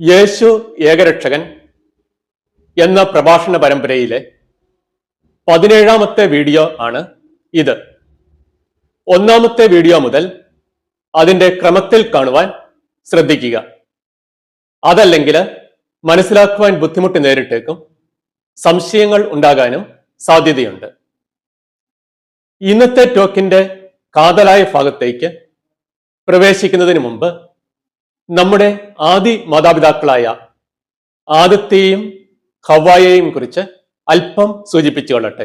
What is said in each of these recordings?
യേശു ഏകരക്ഷകൻ എന്ന പ്രഭാഷണ പരമ്പരയിലെ പതിനേഴാമത്തെ വീഡിയോ ആണ് ഇത്. ഒന്നാമത്തെ വീഡിയോ മുതൽ അതിന്റെ ക്രമത്തിൽ കാണുവാൻ ശ്രദ്ധിക്കുക. അതല്ലെങ്കിൽ മനസ്സിലാക്കുവാൻ ബുദ്ധിമുട്ട് നേരിട്ടേക്കും സംശയങ്ങൾ ഉണ്ടാകാനും സാധ്യതയുണ്ട്. ഇന്നത്തെ ടോക്കിന്റെ കാതലായ ഭാഗത്തേക്ക് പ്രവേശിക്കുന്നതിന് മുമ്പ് നമ്മുടെ ആദി മാതാപിതാക്കളായ ആദത്തെയും ഹവായെയും കുറിച്ച് അല്പം സൂചിപ്പിച്ചു കൊള്ളട്ടെ.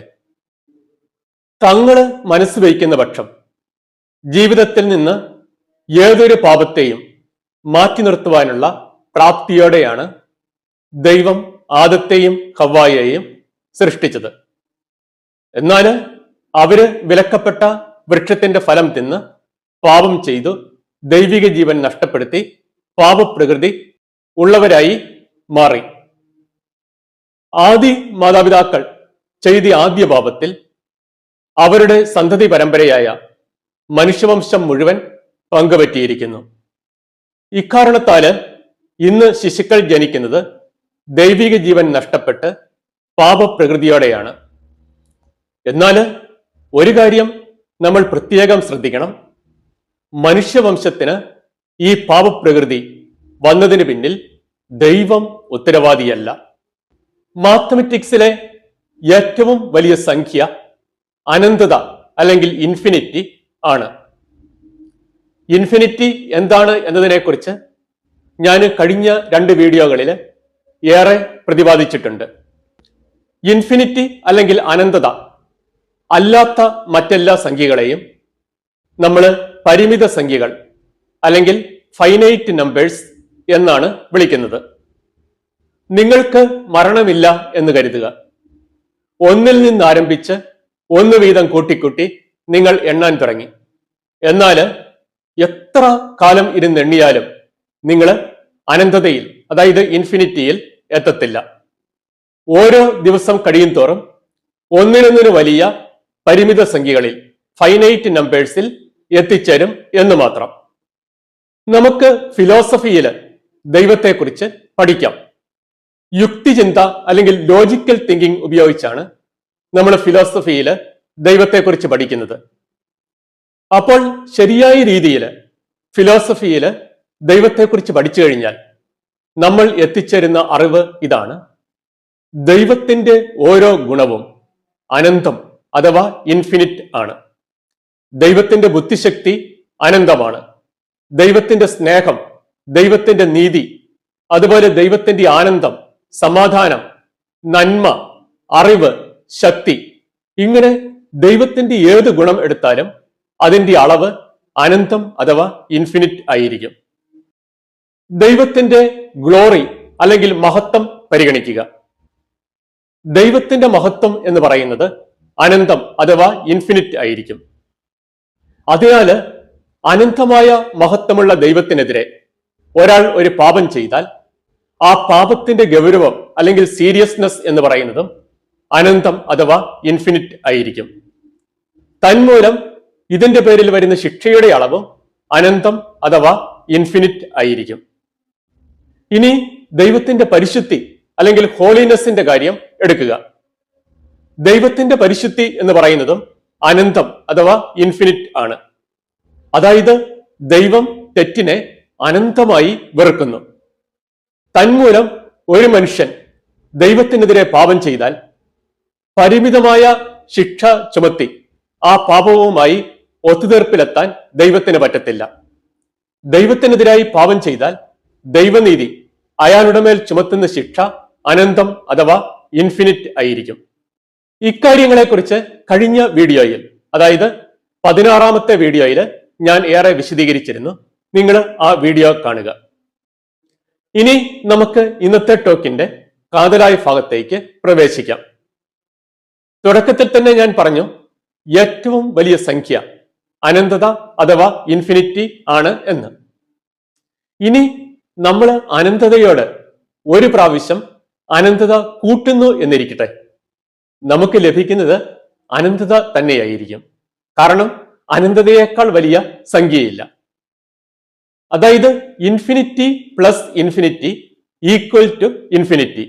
തങ്ങൾ മനസ്സ് വയ്ക്കുന്ന പക്ഷം ജീവിതത്തിൽ നിന്ന് ഏതൊരു പാപത്തെയും മാറ്റി നിർത്തുവാനുള്ള പ്രാപ്തിയോടെയാണ് ദൈവം ആദത്തെയും ഹവായെയും സൃഷ്ടിച്ചത്. എന്നാൽ അവർ വിലക്കപ്പെട്ട വൃക്ഷത്തിന്റെ ഫലം തിന്ന് പാപം ചെയ്തു ദൈവിക ജീവൻ നഷ്ടപ്പെടുത്തി പാപപ്രകൃതി ഉള്ളവരായി മാറി. ആദി മാതാപിതാക്കൾ ചെയ്ത ആദ്യ പാപത്തിൽ അവരുടെ സന്തതി പരമ്പരയായ മനുഷ്യവംശം മുഴുവൻ പങ്കുപറ്റിയിരിക്കുന്നു. ഇക്കാരണത്താൽ ഇന്ന് ശിശുക്കൾ ജനിക്കുന്നത് ദൈവിക ജീവൻ നഷ്ടപ്പെട്ട് പാപപ്രകൃതിയോടെയാണ്. എന്നാൽ ഒരു കാര്യം നമ്മൾ പ്രത്യേകം ശ്രദ്ധിക്കണം. മനുഷ്യവംശത്തിന് ഈ പാപപ്രകൃതി വന്നതിന് പിന്നിൽ ദൈവം ഉത്തരവാദിയല്ല. മാത്തമെറ്റിക്സിലെ ഏറ്റവും വലിയ സംഖ്യ അനന്തത അല്ലെങ്കിൽ ഇൻഫിനിറ്റി ആണ്. ഇൻഫിനിറ്റി എന്താണ് എന്നതിനെക്കുറിച്ച് ഞാൻ കഴിഞ്ഞ രണ്ട് വീഡിയോകളിൽ ഏറെ പ്രതിപാദിച്ചിട്ടുണ്ട്. ഇൻഫിനിറ്റി അല്ലെങ്കിൽ അനന്തത അല്ലാത്ത മറ്റെല്ലാ സംഖ്യകളെയും നമ്മൾ പരിമിത സംഖ്യകൾ അല്ലെങ്കിൽ ഫൈനൈറ്റ് നമ്പേഴ്സ് എന്നാണ് വിളിക്കുന്നത്. നിങ്ങൾക്ക് മരണമില്ല എന്ന് കരുതുക. ഒന്നിൽ നിന്ന് ആരംഭിച്ച് ഒന്ന് വീതം കൂട്ടിക്കൂട്ടി നിങ്ങൾ എണ്ണാൻ തുടങ്ങി. എന്നാൽ എത്ര കാലം ഇരുന്ന് എണ്ണിയാലും നിങ്ങൾ അനന്തതയിൽ അതായത് ഇൻഫിനിറ്റിയിൽ എത്തത്തില്ല. ഓരോ ദിവസം കഴിയും തോറും ഒന്നിനൊന്നിന് വലിയ പരിമിത സംഖ്യകളിൽ ഫൈനൈറ്റ് നമ്പേഴ്സിൽ എത്തിച്ചേരും എന്ന് മാത്രം. നമുക്ക് ഫിലോസഫിയിൽ ദൈവത്തെക്കുറിച്ച് പഠിക്കാം. യുക്തിചിന്ത അല്ലെങ്കിൽ ലോജിക്കൽ തിങ്കിങ് ഉപയോഗിച്ചാണ് നമ്മൾ ഫിലോസഫിയിൽ ദൈവത്തെക്കുറിച്ച് പഠിക്കുന്നത്. അപ്പോൾ ശരിയായ രീതിയിൽ ഫിലോസഫിയിൽ ദൈവത്തെക്കുറിച്ച് പഠിച്ചു കഴിഞ്ഞാൽ നമ്മൾ എത്തിച്ചേരുന്ന അറിവ് ഇതാണ്. ദൈവത്തിന്റെ ഓരോ ഗുണവും അനന്തം അഥവാ ഇൻഫിനിറ്റ് ആണ്. ദൈവത്തിന്റെ ബുദ്ധിശക്തി അനന്തമാണ്. ദൈവത്തിന്റെ സ്നേഹം ദൈവത്തിന്റെ നീതി അതുപോലെ ദൈവത്തിന്റെ ആനന്ദം സമാധാനം നന്മ അറിവ് ശക്തി. ഇങ്ങനെ ദൈവത്തിന്റെ ഏത് ഗുണം എടുത്താലും അതിന്റെ അളവ് അനന്തം അഥവാ ഇൻഫിനിറ്റ് ആയിരിക്കും. ദൈവത്തിന്റെ ഗ്ലോറി അല്ലെങ്കിൽ മഹത്വം പരിഗണിക്കുക. ദൈവത്തിന്റെ മഹത്വം എന്ന് പറയുന്നത് അനന്തം അഥവാ ഇൻഫിനിറ്റ് ആയിരിക്കും. അതിനാല് അനന്തമായ മഹത്വമുള്ള ദൈവത്തിനെതിരെ ഒരാൾ ഒരു പാപം ചെയ്താൽ ആ പാപത്തിന്റെ ഗൗരവം അല്ലെങ്കിൽ സീരിയസ്നെസ് എന്ന് പറയുന്നതും അനന്തം അഥവാ ഇൻഫിനിറ്റ് ആയിരിക്കും. തന്മൂലം ഇതിന്റെ പേരിൽ വരുന്ന ശിക്ഷയുടെ അളവും അനന്തം അഥവാ ഇൻഫിനിറ്റ് ആയിരിക്കും. ഇനി ദൈവത്തിന്റെ പരിശുദ്ധി അല്ലെങ്കിൽ ഹോളിനെസിന്റെ കാര്യം എടുക്കുക. ദൈവത്തിന്റെ പരിശുദ്ധി എന്ന് പറയുന്നതും അനന്തം അഥവാ ഇൻഫിനിറ്റ് ആണ്. അതായത് ദൈവം തെറ്റിനെ അനന്തമായി വെറുക്കുന്നു. തന്മൂലം ഒരു മനുഷ്യൻ ദൈവത്തിനെതിരെ പാപം ചെയ്താൽ പരിമിതമായ ശിക്ഷ ചുമത്തി ആ പാപവുമായി ഒത്തുതീർപ്പിലെത്താൻ ദൈവത്തിന് പറ്റത്തില്ല. ദൈവത്തിനെതിരായി പാപം ചെയ്താൽ ദൈവനീതി അയാളുടെ മേൽ ചുമത്തുന്ന ശിക്ഷ അനന്തം അഥവാ ഇൻഫിനിറ്റ് ആയിരിക്കും. ഇക്കാര്യങ്ങളെക്കുറിച്ച് കഴിഞ്ഞ വീഡിയോയിൽ അതായത് പതിനാറാമത്തെ വീഡിയോയിൽ ഞാൻ ഏറെ വിശദീകരിച്ചിരുന്നു. നിങ്ങൾ ആ വീഡിയോ കാണുക. ഇനി നമുക്ക് ഇന്നത്തെ ടോക്കിന്റെ കാതലായ ഭാഗത്തേക്ക് പ്രവേശിക്കാം. തുടക്കത്തിൽ തന്നെ ഞാൻ പറഞ്ഞു ഏറ്റവും വലിയ സംഖ്യ അനന്തത അഥവാ ഇൻഫിനിറ്റി ആണ് എന്ന്. ഇനി നമ്മൾ അനന്തതയോട് ഒരു പ്രാവശ്യം അനന്തത കൂട്ടുന്നു എന്നിരിക്കട്ടെ. നമുക്ക് ലഭിക്കുന്നത് അനന്തത തന്നെയായിരിക്കും. കാരണം അനന്തതയേക്കാൾ വലിയ സംഖ്യയില്ല. അതായത് infinity plus infinity equal to infinity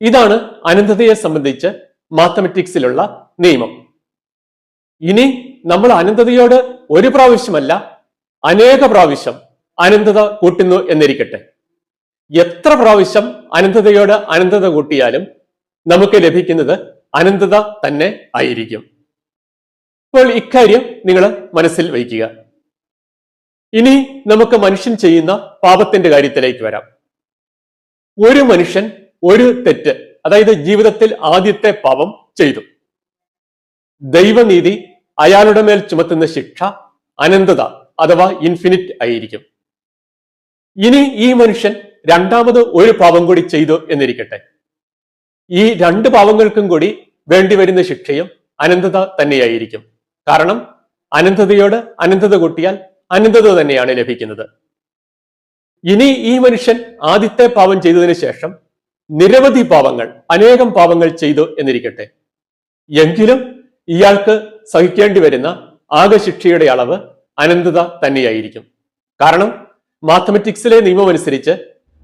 ഇതാണ് അനന്തതയെ സംബന്ധിച്ച് മാത്തമെറ്റിക്സിലുള്ള നിയമം. ഇനി നമ്മൾ അനന്തതയോട് ഒരു പ്രാവശ്യമല്ല അനേക പ്രാവശ്യം അനന്തത കൂട്ടുന്നു എന്നിരിക്കട്ടെ. എത്ര പ്രാവശ്യം അനന്തതയോട് അനന്തത കൂട്ടിയാലും നമുക്ക് ലഭിക്കുന്നത് അനന്തത തന്നെ ആയിരിക്കും. അപ്പോൾ ഇക്കാര്യം നിങ്ങൾ മനസ്സിൽ വയ്ക്കുക. ഇനി നമുക്ക് മനുഷ്യൻ ചെയ്യുന്ന പാപത്തിന്റെ കാര്യത്തിലേക്ക് വരാം. ഒരു മനുഷ്യൻ ഒരു തെറ്റ് അതായത് ജീവിതത്തിൽ ആദ്യത്തെ പാപം ചെയ്തു. ദൈവനീതി അയാളുടെ മേൽ ചുമത്തുന്ന ശിക്ഷ അനന്തത അഥവാ ഇൻഫിനിറ്റ് ആയിരിക്കും. ഇനി ഈ മനുഷ്യൻ രണ്ടാമത് ഒരു പാപം കൂടി ചെയ്തു എന്നിരിക്കട്ടെ. ഈ രണ്ട് പാപങ്ങൾക്കും കൂടി വേണ്ടിവരുന്ന ശിക്ഷയും അനന്തത തന്നെയായിരിക്കും. കാരണം അനന്തതയോട് അനന്തത കൂട്ടിയാൽ അനന്തത തന്നെയാണ് ലഭിക്കുന്നത്. ഇനി ഈ മനുഷ്യൻ ആദ്യത്തെ പാപം ചെയ്തതിനു ശേഷം നിരവധി പാപങ്ങൾ അനേകം പാപങ്ങൾ ചെയ്തു എന്നിരിക്കട്ടെ. എങ്കിലും ഇയാൾക്ക് സഹിക്കേണ്ടി വരുന്ന ആകെ ശിക്ഷയുടെ അളവ് അനന്തത തന്നെയായിരിക്കും. കാരണം മാത്തമെറ്റിക്സിലെ നിയമം അനുസരിച്ച്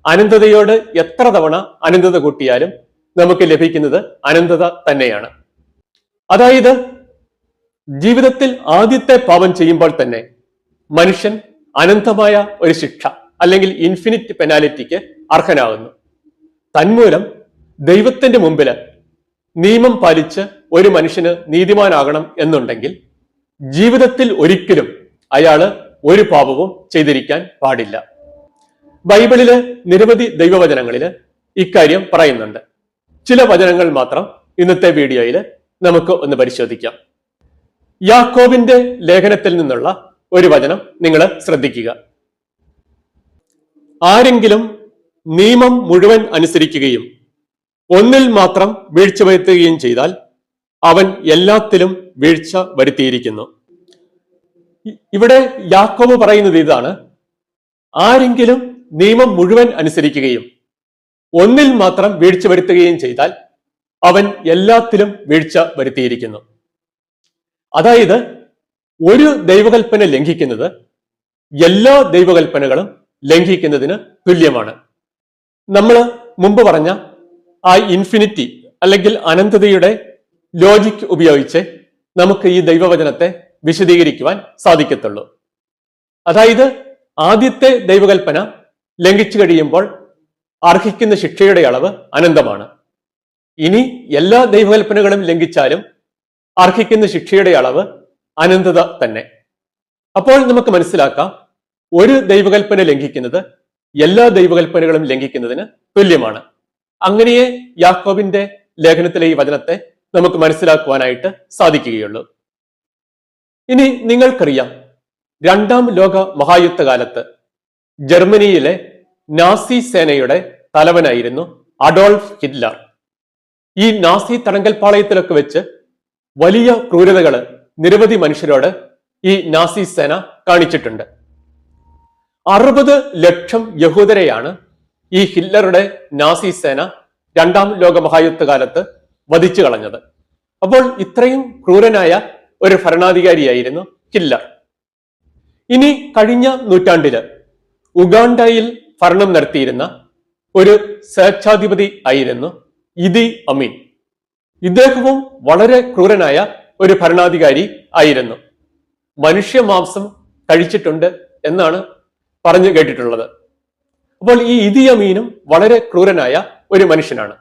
അനന്തതയോട് എത്ര തവണ അനന്തത കൂട്ടിയാലും നമുക്ക് ലഭിക്കുന്നത് അനന്തത തന്നെയാണ്. അതായത് ജീവിതത്തിൽ ആദ്യത്തെ പാപം ചെയ്യുമ്പോൾ തന്നെ മനുഷ്യൻ അനന്തമായ ഒരു ശിക്ഷ അല്ലെങ്കിൽ ഇൻഫിനിറ്റ് പെനാലിറ്റിക്ക് അർഹനാകുന്നു. തന്മൂലം ദൈവത്തിന്റെ മുമ്പിൽ നിയമം പാലിച്ച് ഒരു മനുഷ്യന് നീതിമാനാകണം എന്നുണ്ടെങ്കിൽ ജീവിതത്തിൽ ഒരിക്കലും അയാൾ ഒരു പാപവും ചെയ്തിരിക്കാൻ പാടില്ല. ബൈബിളിൽ നിരവധി ദൈവവചനങ്ങളിൽ ഇക്കാര്യം പറയുന്നുണ്ട്. ചില വചനങ്ങൾ മാത്രം ഇന്നത്തെ വീഡിയോയിൽ നമുക്ക് ഒന്ന് പരിശോധിക്കാം. യാക്കോബിന്റെ ലേഖനത്തിൽ നിന്നുള്ള ഒരു വചനം നിങ്ങൾ ശ്രദ്ധിക്കുക. ആരെങ്കിലും നിയമം മുഴുവൻ അനുസരിക്കുകയും ഒന്നിൽ മാത്രം വീഴ്ച വരുത്തുകയും ചെയ്താൽ അവൻ എല്ലാത്തിലും വീഴ്ച വരുത്തിയിരിക്കുന്നു. ഇവിടെ യാക്കോബ് പറയുന്നത് ഇതാണ്. ആരെങ്കിലും നിയമം മുഴുവൻ അനുസരിക്കുകയും ഒന്നിൽ മാത്രം വീഴ്ച വരുത്തുകയും ചെയ്താൽ അവൻ എല്ലാത്തിലും വീഴ്ച വരുത്തിയിരിക്കുന്നു. അതായത് ഒരു ദൈവകൽപ്പന ലംഘിക്കുന്നത് എല്ലാ ദൈവകൽപ്പനകളും ലംഘിക്കുന്നതിന് തുല്യമാണ്. നമ്മൾ മുമ്പ് പറഞ്ഞ ആ ഇൻഫിനിറ്റി അല്ലെങ്കിൽ അനന്തതയുടെ ലോജിക് ഉപയോഗിച്ച് നമുക്ക് ഈ ദൈവവചനത്തെ വിശദീകരിക്കുവാൻ സാധിക്കത്തുള്ളൂ. അതായത് ആദ്യത്തെ ദൈവകൽപ്പന ലംഘിച്ചു കഴിയുമ്പോൾ അർഹിക്കുന്ന ശിക്ഷയുടെ അളവ് അനന്തമാണ്. ഇനി എല്ലാ ദൈവകൽപ്പനകളും ലംഘിച്ചാലും അർഹിക്കുന്ന ശിക്ഷയുടെ അളവ് അനന്തത തന്നെ. അപ്പോൾ നമുക്ക് മനസ്സിലാക്കാം ഒരു ദൈവകൽപ്പന ലംഘിക്കുന്നത് എല്ലാ ദൈവകൽപ്പനകളും ലംഘിക്കുന്നതിന് തുല്യമാണ്. അങ്ങനെയേ യാക്കോബിന്റെ ലേഖനത്തിലെ ഈ വചനത്തെ നമുക്ക് മനസ്സിലാക്കുവാനായിട്ട് സാധിക്കുകയുള്ളൂ. ഇനി നിങ്ങൾക്കറിയാം രണ്ടാം ലോക മഹായുദ്ധ കാലത്ത് ജർമ്മനിയിലെ നാസി സേനയുടെ തലവനായിരുന്നു അഡോൾഫ് ഹിറ്റ്ലർ. ഈ നാസി തടങ്കൽപ്പാളയത്തിലൊക്കെ വെച്ച് വലിയ ക്രൂരതകൾ നിരവധി മനുഷ്യരോട് ഈ നാസി സേന കാണിച്ചിട്ടുണ്ട്. അറുപത് ലക്ഷം യഹൂദരെയാണ് ഈ ഹിറ്റ്ലറുടെ നാസി സേന രണ്ടാം ലോക മഹായുദ്ധ കാലത്ത് വധിച്ചു കളഞ്ഞത്. അപ്പോൾ ഇത്രയും ക്രൂരനായ ഒരു ഭരണാധികാരിയായിരുന്നു ഹിറ്റ്ലർ. ഇനി കഴിഞ്ഞ നൂറ്റാണ്ടിൽ ഉഗാണ്ടയിൽ ഭരണം നടത്തിയിരുന്ന ഒരു സ്വേച്ഛാധിപതി ആയിരുന്നു ഇതി അമീൻ. ഇദ്ദേഹവും വളരെ ക്രൂരനായ ഒരു ഭരണാധികാരി ആയിരുന്നു. മനുഷ്യ മാംസം കഴിച്ചിട്ടുണ്ട് എന്നാണ് പറഞ്ഞു കേട്ടിട്ടുള്ളത്. അപ്പോൾ ഈ ഇതിയമീനും വളരെ ക്രൂരനായ ഒരു മനുഷ്യനാണ്.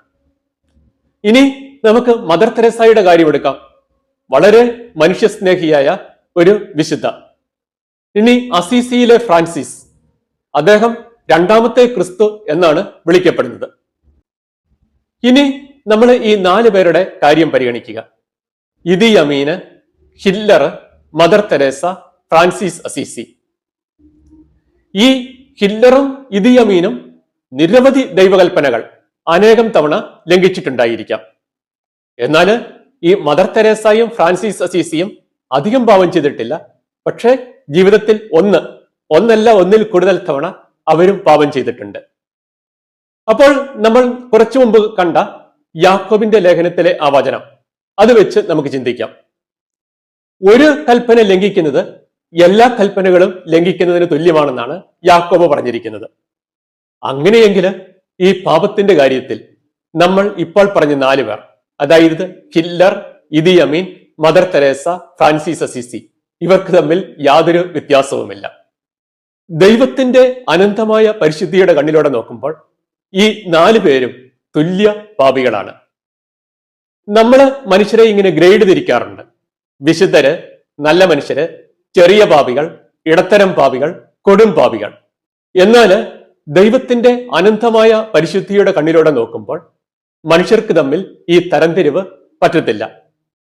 ഇനി നമുക്ക് മദർ തെരേസായുടെ കാര്യം എടുക്കാം. വളരെ മനുഷ്യസ്നേഹിയായ ഒരു വിശുദ്ധ. ഇനി അസീസിയിലെ ഫ്രാൻസിസ്. അദ്ദേഹം രണ്ടാമത്തെ ക്രിസ്തു എന്നാണ് വിളിക്കപ്പെടുന്നത്. ഇനി നമ്മൾ ഈ നാല് പേരുടെ കാര്യം പരിഗണിക്കുക. Idi Amin Hitler Mother Teresa Francis Assisi. ഈ ഹില്ലറും ഇതി അമീനും നിരവധി ദൈവകൽപ്പനകൾ അനേകം തവണ ലംഘിച്ചിട്ടുണ്ടായിരിക്കാം. എന്നാൽ ഈ മദർ തെരേസയും ഫ്രാൻസിസ് അസീസിയും അധികം പാവം ചെയ്തിട്ടില്ല. പക്ഷേ ജീവിതത്തിൽ ഒന്ന് ഒന്നല്ല ഒന്നിൽ കൂടുതൽ തവണ അവരും പാപം ചെയ്തിട്ടുണ്ട്. അപ്പോൾ നമ്മൾ കുറച്ചു മുമ്പ് കണ്ട യാക്കോബിന്റെ ലേഖനത്തിലെ ആ വചനം. അത് വെച്ച് നമുക്ക് ചിന്തിക്കാം. ഒരു കൽപ്പന ലംഘിക്കുന്നത് എല്ലാ കൽപ്പനകളും ലംഘിക്കുന്നതിന് തുല്യമാണെന്നാണ് യാക്കോബ് പറഞ്ഞിരിക്കുന്നത്. അങ്ങനെയെങ്കിൽ ഈ പാപത്തിന്റെ കാര്യത്തിൽ നമ്മൾ ഇപ്പോൾ പറഞ്ഞ നാല് പേർ അതായത് Hitler Idi Amin Mother Teresa Francis Assisi ഇവർക്ക് തമ്മിൽ യാതൊരു വ്യത്യാസവുമില്ല. ദൈവത്തിന്റെ അനന്തമായ പരിശുദ്ധിയുടെ കണ്ണിലൂടെ നോക്കുമ്പോൾ ഈ നാല് പേരും തുല്യ പാപികളാണ്. നമ്മൾ മനുഷ്യരെ ഇങ്ങനെ ഗ്രേഡ് തിരിക്കാറുണ്ട്. വിശുദ്ധര് നല്ല മനുഷ്യര് ചെറിയ പാപികൾ ഇടത്തരം പാപികൾ കൊടും പാപികൾ. എന്നാൽ ദൈവത്തിന്റെ അനന്തമായ പരിശുദ്ധിയുടെ കണ്ണിലൂടെ നോക്കുമ്പോൾ മനുഷ്യർക്ക് തമ്മിൽ ഈ തരംതിരിവ് പറ്റത്തില്ല.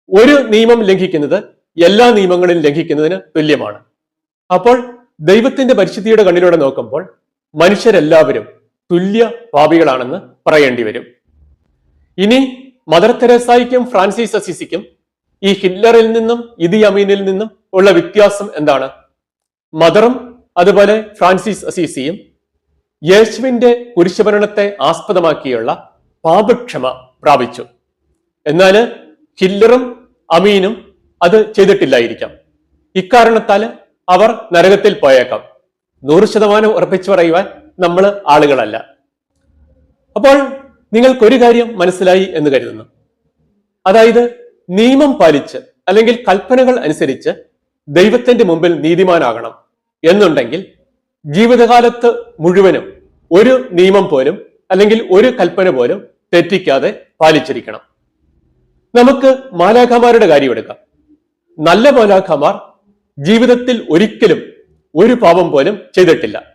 ഒരു നിയമം ലംഘിക്കുന്നത് എല്ലാ നിയമങ്ങളും ലംഘിക്കുന്നതിന് തുല്യമാണ്. അപ്പോൾ ദൈവത്തിന്റെ പരിശുദ്ധിയുടെ കണ്ണിലൂടെ നോക്കുമ്പോൾ മനുഷ്യരെല്ലാവരും തുല്യ പാപികളാണെന്ന് പറയേണ്ടി വരും. ഇനി മദർ തെരേസായിക്കും ഫ്രാൻസിസ് അസിസിക്കും ഈ ഹിറ്റ്ലറിൽ നിന്നും ഇതി അമീനിൽ നിന്നും ഉള്ള വ്യത്യാസം എന്താണ്? മദറും അതുപോലെ ഫ്രാൻസിസ് അസീസിയും യേശുവിന്റെ കുരിശുഭരണത്തെ ആസ്പദമാക്കിയുള്ള പാപക്ഷമ പ്രാപിച്ചു. എന്നാൽ ഹില്ലറും അമീനും അത് ചെയ്തിട്ടില്ലായിരിക്കാം. ഇക്കാരണത്താൽ അവർ നരകത്തിൽ പോയേക്കാം. നൂറ് ശതമാനം ഉറപ്പിച്ചു പറയുവാൻ നമ്മൾ ആളുകളല്ല. അപ്പോൾ നിങ്ങൾക്കൊരു കാര്യം മനസ്സിലായി എന്ന് കരുതുന്നു. അതായത് നിയമം പാലിച്ച് അല്ലെങ്കിൽ കൽപ്പനകൾ അനുസരിച്ച് ദൈവത്തിന്റെ മുമ്പിൽ നീതിമാനാകണം എന്നുണ്ടെങ്കിൽ ജീവിതകാലത്ത് മുഴുവനും ഒരു നിയമം പോലും അല്ലെങ്കിൽ ഒരു കൽപ്പന പോലും തെറ്റിക്കാതെ പാലിച്ചിരിക്കണം. നമുക്ക് മാലാഖമാരുടെ കാര്യം എടുക്കാം. നല്ല മാലാഖമാർ ജീവിതത്തിൽ ഒരിക്കലും ഒരു പാപം പോലും ചെയ്തിട്ടില്ല.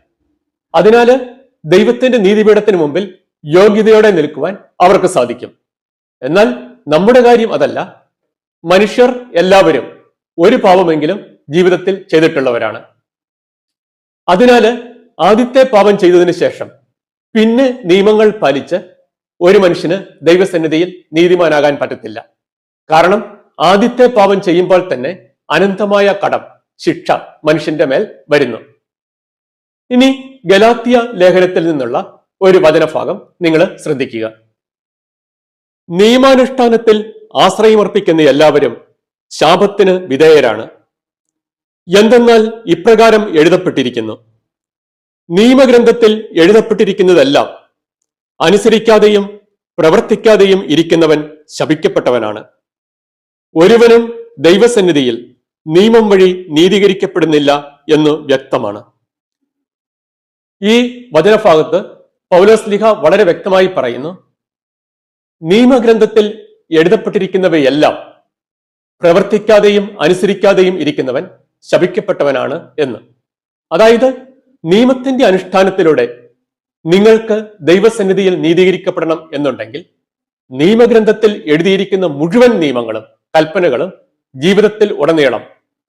അതിനാല് ദൈവത്തിന്റെ നീതിപീഠത്തിന് മുമ്പിൽ യോഗ്യതയോടെ നിൽക്കുവാൻ അവർക്ക് സാധിക്കും. എന്നാൽ നമ്മുടെ കാര്യം അതല്ല. മനുഷ്യർ എല്ലാവരും ഒരു പാപമെങ്കിലും ജീവിതത്തിൽ ചെയ്തിട്ടുള്ളവരാണ്. അതിനാൽ ആദ്യത്തെ പാപം ചെയ്തതിനു ശേഷം പിന്നെ നിയമങ്ങൾ പാലിച്ച് ഒരു മനുഷ്യന് ദൈവസന്നിധിയിൽ നീതിമാനാകാൻ പറ്റത്തില്ല. കാരണം ആദ്യത്തെ പാപം ചെയ്യുമ്പോൾ തന്നെ അനന്തമായ കടം ശിക്ഷ മനുഷ്യന്റെ മേൽ വരുന്നു. ഇനി ഗലാത്തിയ ലേഖനത്തിൽ നിന്നുള്ള ഒരു വചനഭാഗം നിങ്ങൾ ശ്രദ്ധിക്കുക. നിയമാനുഷ്ഠാനത്തിൽ ആശ്രയമർപ്പിക്കുന്ന എല്ലാവരും ശാപത്തിന് വിധേയരാണ്. എന്തെന്നാൽ ഇപ്രകാരം എഴുതപ്പെട്ടിരിക്കുന്നു. നിയമഗ്രന്ഥത്തിൽ എഴുതപ്പെട്ടിരിക്കുന്നതെല്ലാം അനുസരിക്കാതെയും പ്രവർത്തിക്കാതെയും ഇരിക്കുന്നവൻ ശപിക്കപ്പെട്ടവനാണ്. ഒരുവനും ദൈവസന്നിധിയിൽ നിയമം വഴി നീതീകരിക്കപ്പെടുന്നില്ല എന്ന് വ്യക്തമാണ്. ഈ വചനഭാഗത്ത് പൗലോസ് ലിഹ വളരെ വ്യക്തമായി പറയുന്നു നിയമഗ്രന്ഥത്തിൽ എഴുതപ്പെട്ടിരിക്കുന്നവയെല്ലാം പ്രവർത്തിക്കാതെയും അനുസരിക്കാതെയും ഇരിക്കുന്നവൻ ശപിക്കപ്പെട്ടവനാണ് എന്ന്. അതായത് നിയമത്തിന്റെ അനുഷ്ഠാനത്തിലൂടെ നിങ്ങൾക്ക് ദൈവസന്നിധിയിൽ നീതീകരിക്കപ്പെടണം എന്നുണ്ടെങ്കിൽ നിയമഗ്രന്ഥത്തിൽ എഴുതിയിരിക്കുന്ന മുഴുവൻ നിയമങ്ങളും കൽപ്പനകളും ജീവിതത്തിൽ ഉടനീളം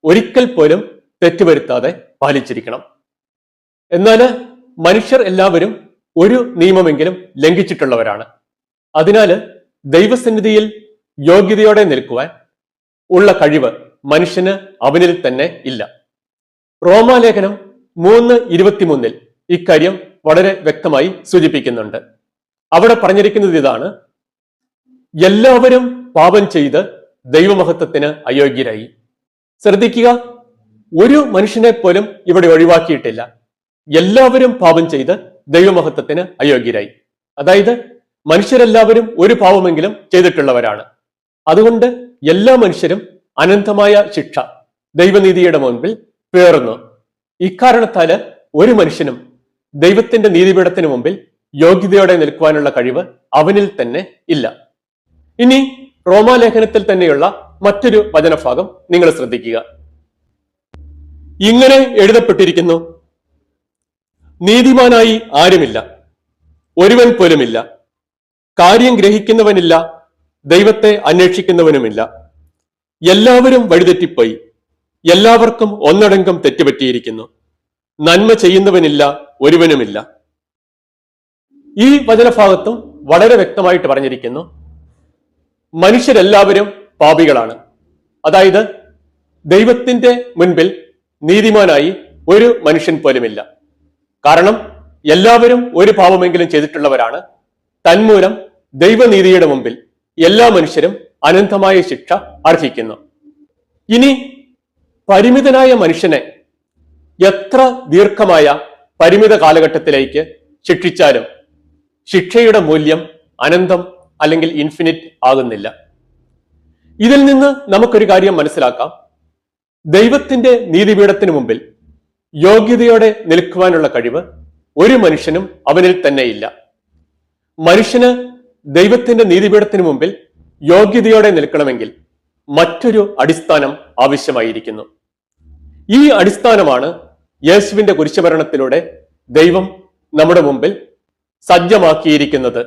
ഒരിക്കൽ പോലും തെറ്റുവരുത്താതെ പാലിച്ചിരിക്കണം. എന്നാൽ മനുഷ്യർ എല്ലാവരും ഒരു നിയമമെങ്കിലും ലംഘിച്ചിട്ടുള്ളവരാണ്. അതിനാൽ ദൈവസന്നിധിയിൽ യോഗ്യതയോടെ നിൽക്കുവാൻ ഉള്ള കഴിവ് മനുഷ്യന് അവനിൽ തന്നെ ഇല്ല. റോമാലേഖനം മൂന്ന് ഇരുപത്തിമൂന്നിൽ ഇക്കാര്യം വളരെ വ്യക്തമായി സൂചിപ്പിക്കുന്നുണ്ട്. അവിടെ പറഞ്ഞിരിക്കുന്നത് ഇതാണ് എല്ലാവരും പാപം ചെയ്ത് ദൈവമഹത്വത്തിന് അയോഗ്യരായി. ശ്രദ്ധിക്കുക ഒരു മനുഷ്യനെ പോലും ഇവിടെ ഒഴിവാക്കിയിട്ടില്ല. എല്ലാവരും പാപം ചെയ്ത് ദൈവമഹത്വത്തിന് അയോഗ്യരായി. അതായത് മനുഷ്യരെല്ലാവരും ഒരു പാപമെങ്കിലും ചെയ്തിട്ടുള്ളവരാണ്. അതുകൊണ്ട് എല്ലാ മനുഷ്യരും അനന്തമായ ശിക്ഷ ദൈവനീതിയുടെ മുൻപിൽ പേറുന്നു. ഇക്കാരണത്താൽ ഒരു മനുഷ്യനും ദൈവത്തിന്റെ നീതിപീഠത്തിന് മുമ്പിൽ യോഗ്യതയോടെ നിൽക്കുവാനുള്ള കഴിവ് അവനിൽ തന്നെ ഇല്ല. ഇനി റോമാലേഖനത്തിൽ തന്നെയുള്ള മറ്റൊരു വചനഭാഗം നിങ്ങൾ ശ്രദ്ധിക്കുക. ഇങ്ങനെ എഴുതപ്പെട്ടിരിക്കുന്നു. നീതിമാനായി ആരുമില്ല. ഒരുവൻ പോലുമില്ല. കാര്യം ഗ്രഹിക്കുന്നവനില്ല. ദൈവത്തെ അന്വേഷിക്കുന്നവനുമില്ല. എല്ലാവരും വഴിതെറ്റിപ്പോയി. എല്ലാവർക്കും ഒന്നടങ്കം തെറ്റുപറ്റിയിരിക്കുന്നു. നന്മ ചെയ്യുന്നവനില്ല ഒരുവനുമില്ല. ഈ വചനഭാഗത്തും വളരെ വ്യക്തമായിട്ട് പറഞ്ഞിരിക്കുന്നു. മനുഷ്യരെല്ലാവരും പാപികളാണ്. അതായത് ദൈവത്തിന്റെ മുൻപിൽ നീതിമാനായി ഒരു മനുഷ്യൻ പോലുമില്ല. കാരണം എല്ലാവരും ഒരു പാപമെങ്കിലും ചെയ്തിട്ടുള്ളവരാണ്. തന്മൂലം ദൈവനീതിയുടെ മുമ്പിൽ എല്ലാ മനുഷ്യരും അനന്തമായ ശിക്ഷ അർഹിക്കുന്നു. ഇനി പരിമിതനായ മനുഷ്യനെ എത്ര ദീർഘമായ പരിമിത കാലഘട്ടത്തിലേക്ക് ശിക്ഷിച്ചാലും ശിക്ഷയുടെ മൂല്യം അനന്തം അല്ലെങ്കിൽ ഇൻഫിനിറ്റ് ആകുന്നില്ല. ഇതിൽ നിന്ന് നമുക്കൊരു കാര്യം മനസ്സിലാക്കാം. ദൈവത്തിന്റെ നീതിപീഠത്തിന് മുമ്പിൽ യോഗ്യതയോടെ നിൽക്കുവാനുള്ള കഴിവ് ഒരു മനുഷ്യനും അവനിൽ തന്നെയില്ല മനുഷ്യന് ദൈവത്തിന്റെ നീതിപീഠത്തിന് മുമ്പിൽ യോഗ്യതയോടെ നിൽക്കണമെങ്കിൽ മറ്റൊരു അടിസ്ഥാനം ആവശ്യമായിരിക്കുന്നു. ഈ അടിസ്ഥാനമാണ് യേശുവിന്റെ കുരിശുമരണത്തിലൂടെ ദൈവം നമ്മുടെ മുമ്പിൽ സജ്ജമാക്കിയിരിക്കുന്നത്.